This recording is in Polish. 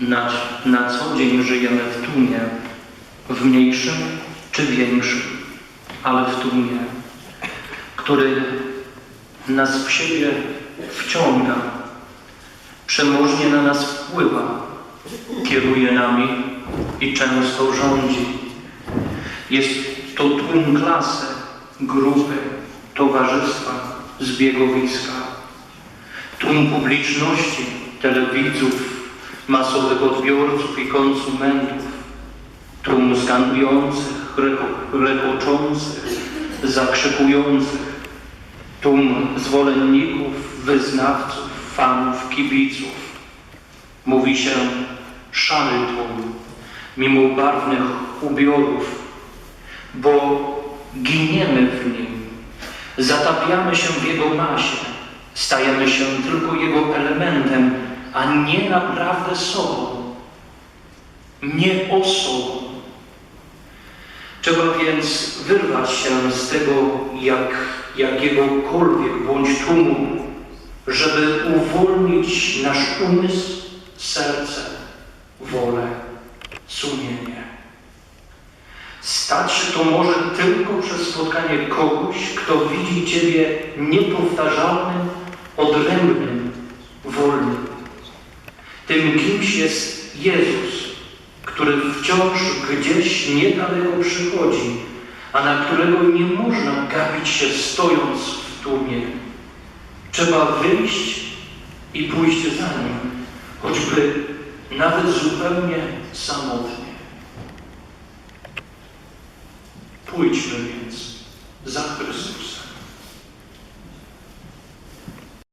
Na, na co dzień żyjemy w tłumie, w mniejszym czy większym, ale w tłumie, który nas w siebie wciąga, przemożnie na nas wpływa, kieruje nami i często rządzi. Jest to tłum klasy, grupy, towarzystwa, zbiegowiska, tłum publiczności, telewidzów, masowych odbiorców i konsumentów, tłum skandujących, rekoczących, zakrzykujących, tłum zwolenników, wyznawców, fanów, kibiców. Mówi się szary tłum, mimo barwnych ubiorów, bo giniemy w nim, zatapiamy się w jego masie, stajemy się tylko jego elementem, a nie naprawdę sobą, nie osobą. Trzeba więc wyrwać się z tego jak, jakiegokolwiek bądź tłumu, żeby uwolnić nasz umysł, serce, wolę, sumienie. Stać się to może tylko przez spotkanie kogoś, kto widzi Ciebie niepowtarzalnym, odrębnym. Tym kimś jest Jezus, który wciąż gdzieś niedaleko przychodzi, a na którego nie można gapić się stojąc w tłumie. Trzeba wyjść i pójść za nim, choćby nawet zupełnie samotnie. Pójdźmy więc za Chrystusem.